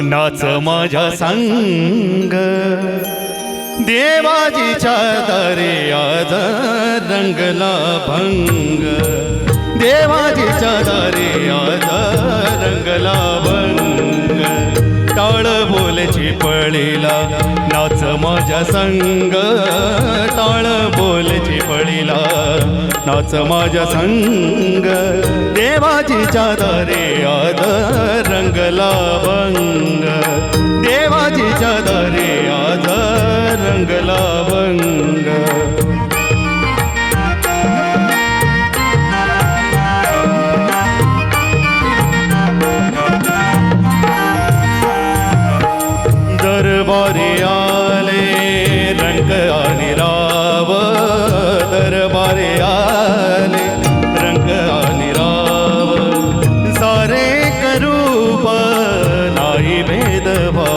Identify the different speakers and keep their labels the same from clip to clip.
Speaker 1: नाच माझ्या संग. देवाजीच्या दर्याद रंगला भंग. देवाजीच्या दर्याद रंगला भंग. टाळ बोलची पळीला नाच माझ्या संग. टाळ बोलची पळीला नाच माझ्या संग. देवाची चादरे आद रंगला भंग. देवाची चादरे आद भेदभाव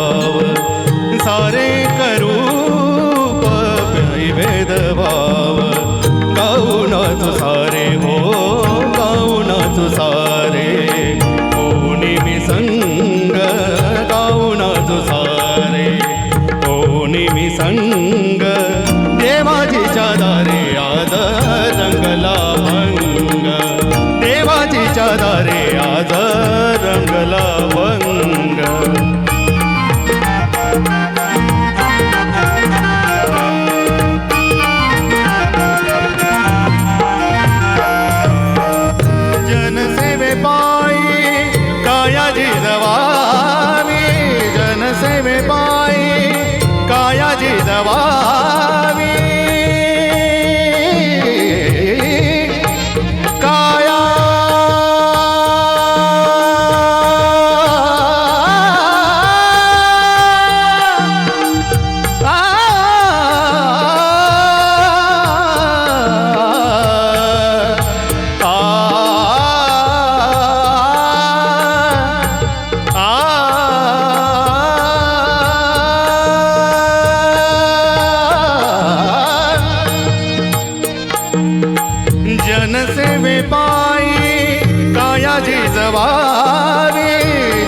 Speaker 1: जनसेवे पायी कायाजी जवावी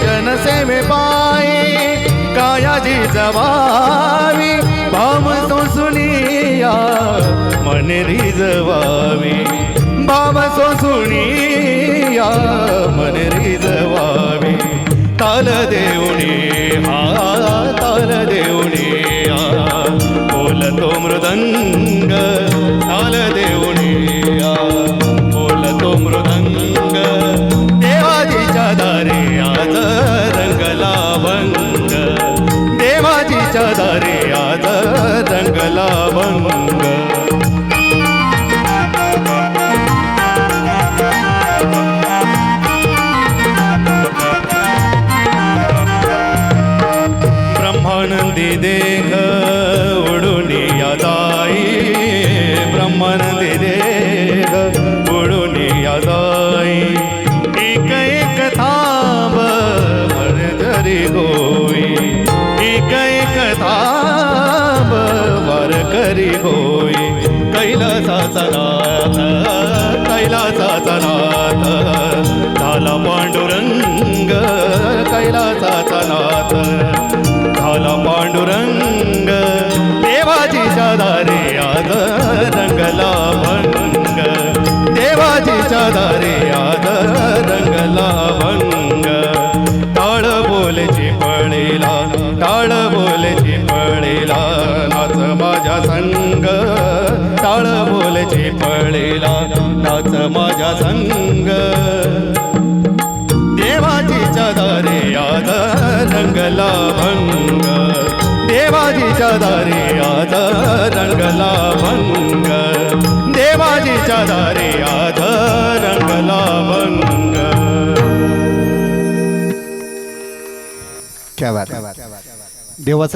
Speaker 1: काया पायी कायाजी जवावी भाम सोसुनिया मन रिजवावी भाव सोसुनिया मन रिजवावी ताल देवणी हा ताल देवणी हा। बोलतो मृदंग ताल देवणी ब्रह्मानंदी देह उडून या ब्रह्मानंदी देह उडून या दारे आद रंगला भंग. देवाजीच्या दारे आद रंगला भंग. टाळ बोलची पळेला टाळ बोलची पळेला नाच माझ्या संग. टाळ बोलची पळेला नाच माझ्या संग. देवाजीच्या दारे आद रंगला भंग. देवाजीच्या दारे आज रंगला भंग। देवाजीच्या दारे आज रंगला भंग।
Speaker 2: क्या बात देवाचं